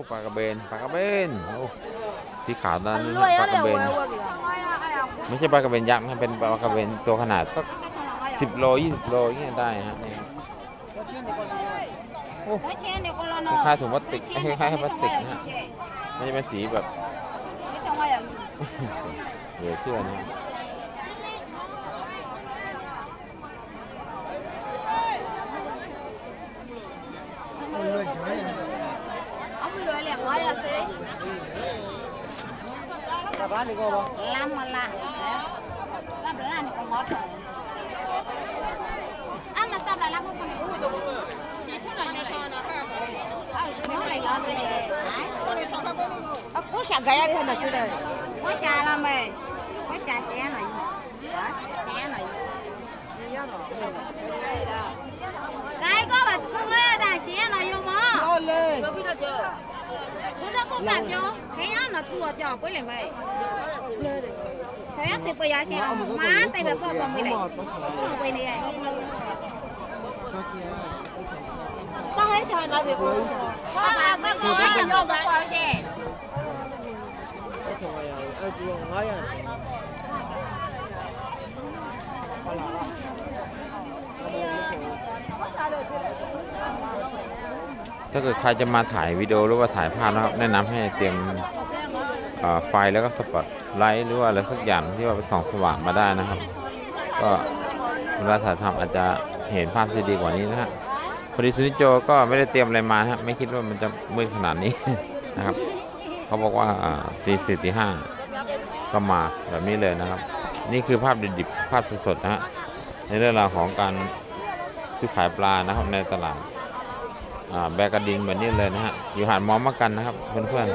โอ้ปลากระเบนปลากระเบนโอ้สีขาวตอนนั้นด้วยปลาอะกเดี๋ระยวเบนเว้ยเว้ยไม่ใช่ปลากระเบนยักษ์นะเป็นปลากระเบนตัวขนาดสักสิบโลยี่สิบโลอย่างเงี้ยได้ฮะนี่โอ้คล้ายๆถุงพลาสติกคล้ายๆพลาสติกนะฮะมันจะเป็นสีแบบเหลือเชื่อนะฮ Berapa nih kau? Lama lah. Lama lah nih kau motor. Ama sabla lah kau punya uang. Siapa lagi? Siapa lagi? Aku sih gaya dia nak sudah. Aku sih lama. Aku sih siapa lagi? Siapa lagi? Cái có bà không nghe là sẽ là vô mỏ. Lên làm cho thế nó tua cho với lại vậy. Thế sự bây giờ sẽ má tay bà con còn mười lại không quên đi con ấy trời nó thì con bà con con ấy chẳng đâu bà con xe Hãy subscribe cho kênh Ghiền Mì Gõ Để không ถ้าเกิดใครจะมาถ่ายวิดีโอหรือว่าถ่ายภาพนะครับแนะนำให้เตรียมไฟแล้วก็สปอตไลท์หรือว่าอะไรสักอย่างที่ว่าเป็นส่องสว่างมาได้นะครับ ก็เวลาถ่ายทำอาจจะเห็นภาพที่ดีกว่านี้นะฮะพอดีซุนิโจก็ไม่ได้เตรียมอะไรมาฮะไม่คิดว่ามันจะมืดขนาดนี้นะครับ เขาบอกว่าตีสี่ตีห้าก็มาแบบนี้เลยนะครับ นี่คือภาพดิบๆภาพสดๆนะฮะในเรื่องราวของการซื้อขายปลานะครับในตลาด แบกกระดิ่งแบบนี้เลยนะฮะอยู่หาดมอมะกันนะครับเพื่อนๆ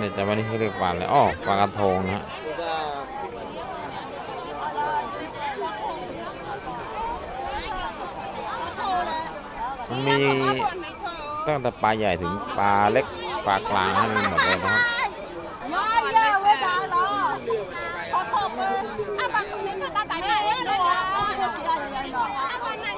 นี่จะไม่ได้เรียกปลาเลยอ้อปลากระทงนะฮะมันมีตั้งแต่ปลาใหญ่ถึงปลาเล็กปลากลางให้มันหมดเลยนะครับ Nói giờ với bà đó. Có khóc ơi. À bà không đến người ta tại mày ấy đâu à. À bà này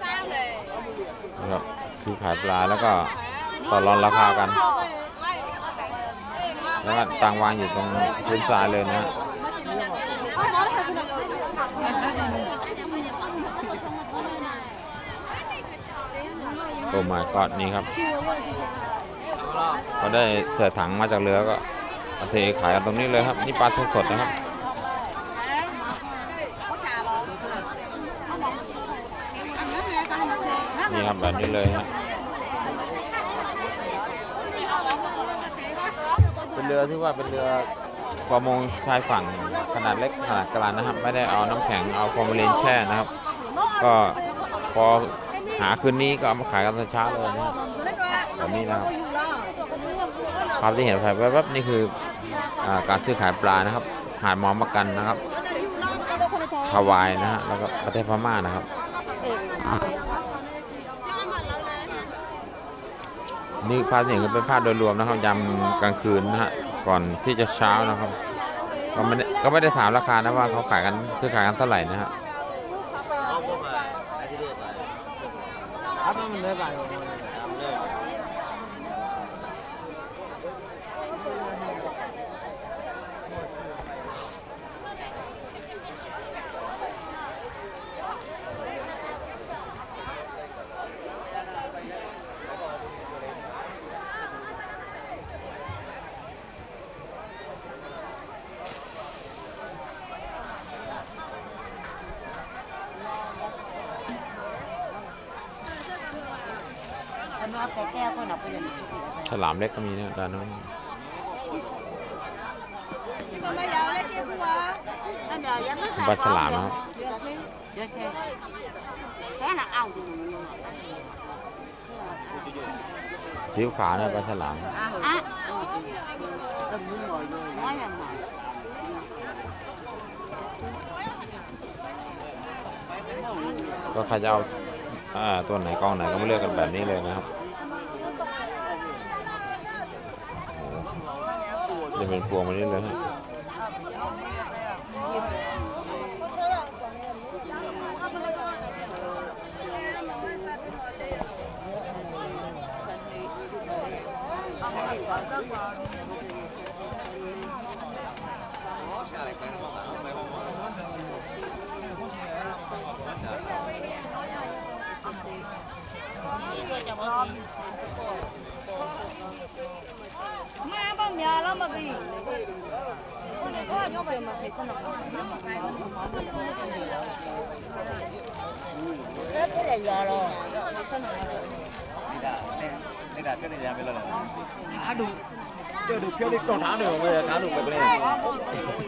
sao này? นะครับ ซื้อขายปลาแล้วก็ต่อรองราคากัน แล้วก็ตังวางอยู่ตรงพื้นทรายเลยนะฮะโอ้ my god นี่ครับเขาได้เสือถังมาจากเรือก็เอาเทขายตรงนี้เลยครับ นี่ปลาสดๆนะครับ นี่ครับแบบนี้เลยฮะเป็นเรือที่ว่าเป็นเรือประมงชายฝั่งขนาดเล็กขนาดกลางนะครับ ไม่ได้เอาน้ำแข็งเอาฟอร์มาลีนแช่นะครับ ก็พอหาคืนนี้ก็เอามาขายกันตอนเช้าเลยนะครับแบบนี้นะครับภาพที่เห็นไปแวบๆนี่คืออการซื้อขายปลานะครับ หาดมอมกันนะครับฮาวายนะฮะแล้วก็ประเทศพม่านะครับ นี่ภาพที่เห็นก็เป็นภาพโดยรวมนะครับยามกลางคืนนะฮะก่อนที่จะเช้านะครับ ก็ไม่ได้ก็ไม่ได้ถามราคานะว่าเขาขายกันซื้อขายกันเท่าไหร่นะฮะ Áp nó lên vài rồi. ฉลามเล็กก็มีนะด้านโน้นปลาฉลามนะครับ Cái là ao thì ซีอิ๊วขาวนะปลาฉลาม À. Nói là mà. ก็ใครจะเอาอ่าตัวไหนกองไหนก็มาเลือกกันแบบนี้เลยนะครับ จะเป็นพวงมานิดนึงครับ cái này giờ rồi đi đạt cái này giờ bây giờ thả đủ chưa đủ kêu đi còn thả được bây giờ thả đủ vậy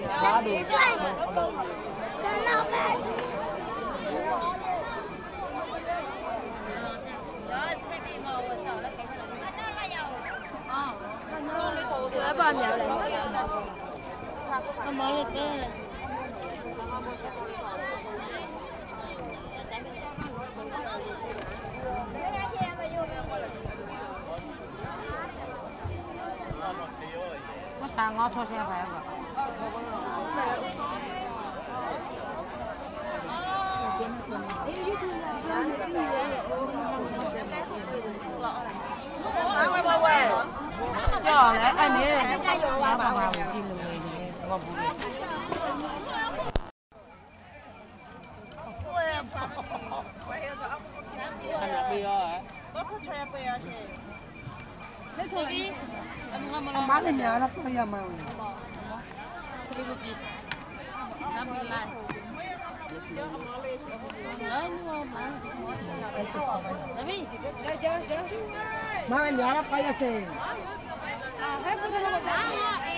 thả đủ 我忙了等。 我三个朝鲜饭吧。叫来，哎你，妈妈妈，我进入 Ang bala niya, anak apa yang? sih. Tapi,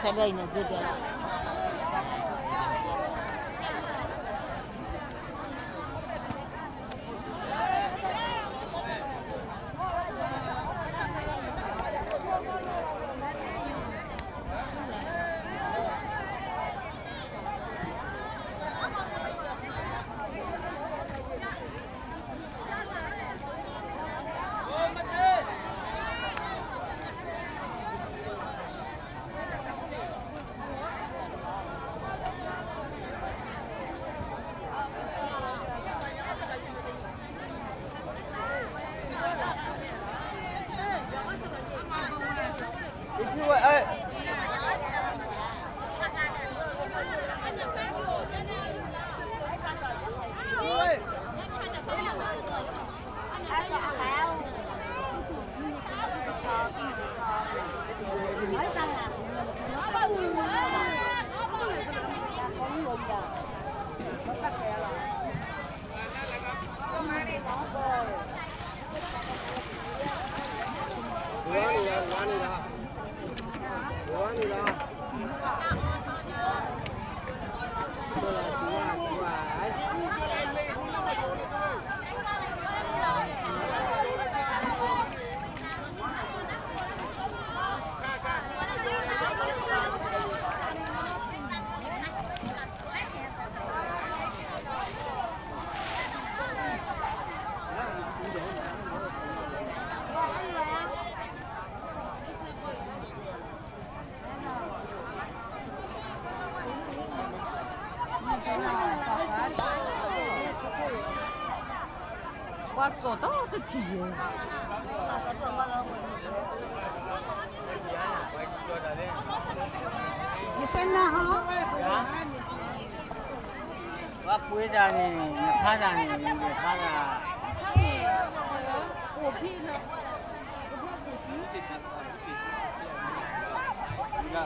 他不让 可以的啊。 바꿔도 어떻지? कितना हो वह पूरे जाने खा जाने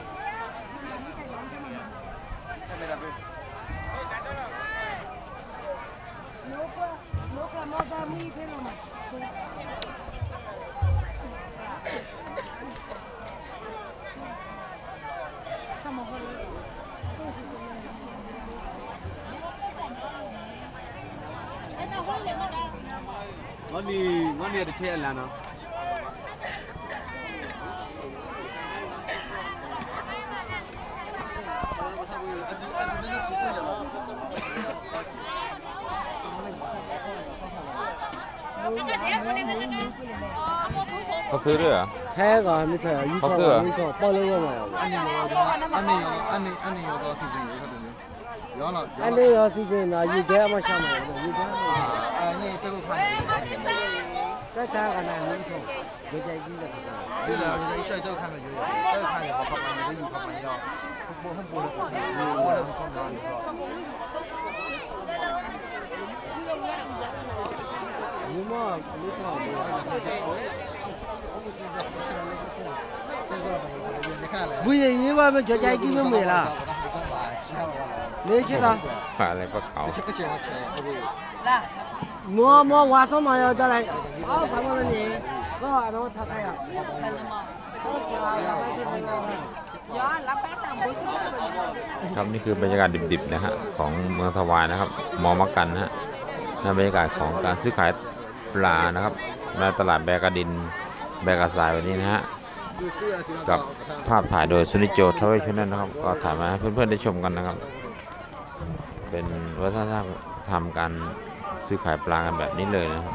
ये చేయలే เขาซื้อด้วยเหรอแค่ก่อนมีเถอะยี่เขาห้ซื้อเหรอมีเถอะป้อนเรื่องอะไรอันนี้เราอันนี้อันนี้อันนี้เราตัวที่จริงเขาตัวนี้ย้อนหรออันนี้เราที่จริงนะยี่แก้มาช่างมันยี่แก้มาอันนี้ตัวผู้พัน 这这个呢，很痛，有点晕的。对了，现在一下都看到有，都看到好朋友，都有好朋友，不不很不容易，不不容易，不容易。有嘛？不我们交钱已经没了，不。来。摸摸我怎么要再来？好，反正你，我还能他开呀？开什么？ครับนี่คือบรรยากาศดิบๆนะฮะของเมืองทวายนะครับมอมกันนะฮะในบรรยากาศของการซื้อขายปลานะครับในตลาดแบกระดินแบกระสายวันนี้นะฮะกับภาพถ่ายโดยซุนิโจทราเวลชแนลนะครับก็ถ่ายมาให้เพื่อนๆได้ชมกันนะครับ เป็นวัฒนธรรมการ ซื้อขายปลากันแบบนี้เลยนะครับ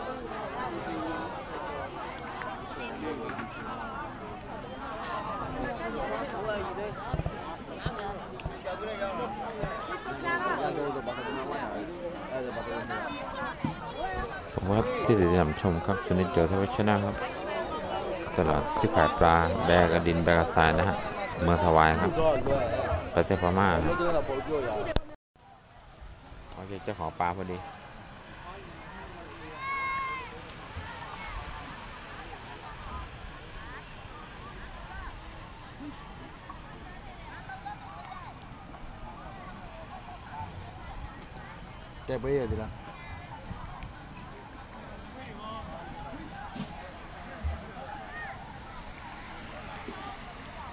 ที่ติดตามชมครับสนิทเดียวทวัชนะครับ ตลอดที่ขายปลาแบกกระดินแบกกระสายนะฮะเมืองถวายครับประเทศพม่าโอเคเจ้าของปลาพอดีแกไปเยอะจีละ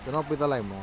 ကျွန်တော်ပေးသက်လိုက်မှာ